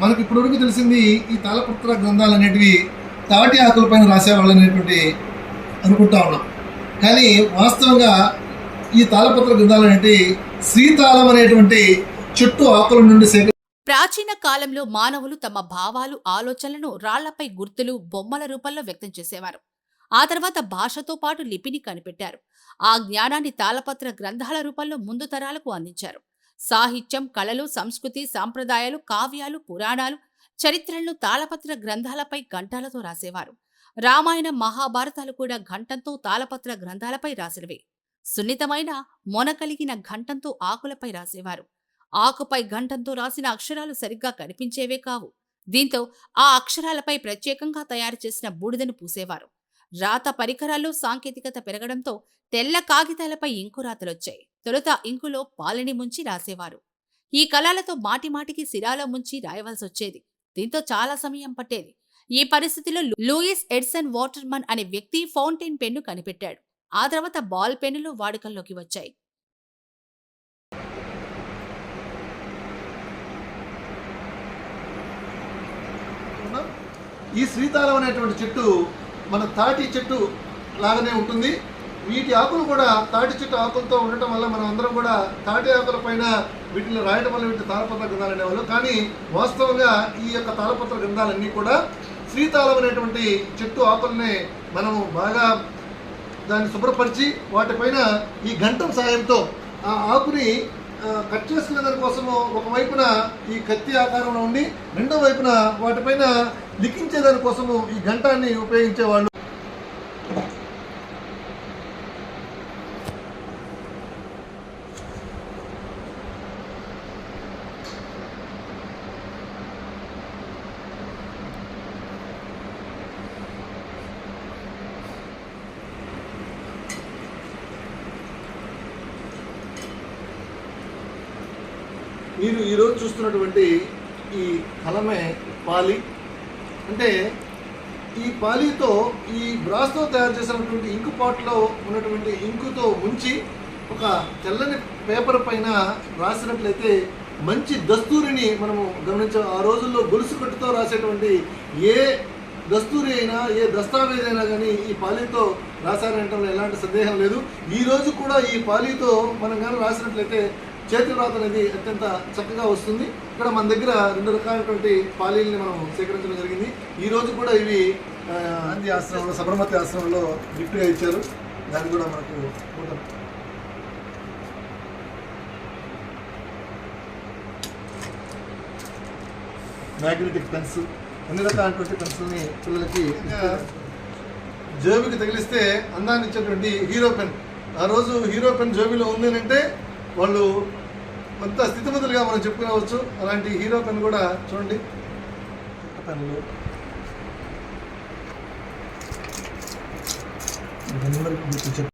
మనకి ఇప్పటివరకు తెలిసింది ఈ తాళపత్ర గ్రంథాలు అనేటివి తాటి ఆకులపైన రాసేవాళ్ళు అనేటువంటి అనుకుంటా ఉన్నాం. కానీ వాస్తవంగా ఈ తాళపత్ర గ్రంథాలు అనేటి శ్రీతాళం అనేటువంటి చెట్టు ఆకుల నుండి సేకరి ప్రాచీన కాలంలో మానవులు తమ భావాలు ఆలోచనలను రాళ్ళపై గుర్తులు బొమ్మల రూపంలో వ్యక్తం చేసేవారు. ఆ తర్వాత భాషతో పాటు లిపిని కనిపెట్టారు. ఆ జ్ఞానాన్ని తాళపత్ర గ్రంథాల రూపంలో ముందు తరాలకు అందించారు. సాహిత్యం కళలు సంస్కృతి సాంప్రదాయాలు కావ్యాలు పురాణాలు చరిత్రలను తాళపత్ర గ్రంథాలపై గంటలతో రాసేవారు. రామాయణం మహాభారతాలు కూడా ఘంటంతో తాళపత్ర గ్రంథాలపై రాసినవే. సున్నితమైన మొన కలిగిన ఘంటంతో ఆకులపై రాసేవారు. ఆకుపై ఘంటంతో రాసిన అక్షరాలు సరిగ్గా కనిపించేవే కావు. దీంతో ఆ అక్షరాలపై ప్రత్యేకంగా తయారు చేసిన బూడిదను పూసేవారు. రాత పరికరాలు సాంకేతికత పెరగడంతో తెల్ల కాగితాలపై ఇంకు రాతలొచ్చాయి తొలుత ఇంకులో పాలని ముంచి రాసేవారు. ఈ కళలతో మాటిమాటికి సిరాలో ముంచి రాయవలసి వచ్చేది దీంతో చాలా సమయం పట్టేది. ఈ పరిస్థితిలో లూయిస్ ఎడ్సన్ వాటర్మన్ అనే వ్యక్తి ఫౌంటైన్ పెన్ను కనిపెట్టాడు. ఆ తర్వాత బాల్ పెన్నులు వాడుకల్లోకి వచ్చాయి. ఈ శ్రీతాళం అనేటువంటి చెట్టు మన తాటి చెట్టు లాగానే ఉంటుంది. వీటి ఆకులు కూడా తాటి చెట్టు ఆకులతో ఉండటం వల్ల మనం అందరం కూడా తాటి ఆకుల పైన వీటిని రాయడం వల్ల వీటి తాళపత్ర గ్రంథాలు అనేవాళ్ళు. కానీ వాస్తవంగా ఈ యొక్క తాళపత్ర గ్రంథాలన్నీ కూడా శ్రీతాళం అనేటువంటి చెట్టు ఆకుల్ని మనం బాగా దాన్ని శుభ్రపరిచి వాటిపైన ఈ గంటం సాయంతో ఆ ఆకుని కట్ చేసుకునే దానికోసము ఒకవైపున ఈ కత్తి ఆకారంలో ఉండి రెండో వైపున వాటిపైన లిఖించే దానికోసము ఈ గంటాన్ని ఉపయోగించేవాళ్ళు. మీరు ఈరోజు చూస్తున్నటువంటి ఈ కలమే పాలి. అంటే ఈ పాలీతో ఈ బ్రాస్తో తయారు చేసినటువంటి ఇంకు పాట్లో ఉన్నటువంటి ఇంకుతో ఉంచి ఒక తెల్లని పేపర్ పైన రాసినట్లయితే మంచి దస్తూరిని మనము గమనించాం ఆ రోజుల్లో గొలుసు కట్టుతో రాసేటువంటి ఏ దస్తూరి అయినా ఏ దస్తావేజ్ అయినా కానీ ఈ పాలీతో రాశారంటే ఎలాంటి సందేహం లేదు. ఈ రోజు కూడా ఈ పాలీతో మనం కానీ రాసినట్లయితే చేతి వ్రాత అనేది అత్యంత చక్కగా వస్తుంది. ఇక్కడ మన దగ్గర రెండు రకాలైనటువంటి పాలీల్ని మనం సేకరించడం జరిగింది. ఈ రోజు కూడా ఇవి గాంధీ ఆశ్రమంలో సబర్మతి ఆశ్రమంలో గిఫ్ట్గా ఇచ్చారు. దాన్ని కూడా మనకు మ్యాగ్నెటిక్ పెన్స్ అన్ని రకాలైనటువంటి పెన్సిల్ని పిల్లలకి జేబుకి తగిలిస్తే అందాన్ని ఇచ్చేటువంటి హీరో పెన్. ఆ రోజు హీరో పెన్ జేబులో ఉంది అంటే వాళ్ళు అంత స్థితిమంతులుగా మనం చెప్పుకోవచ్చు అలాంటి హీరో పని కూడా చూడండి. పెన్లు ఇవన్నీ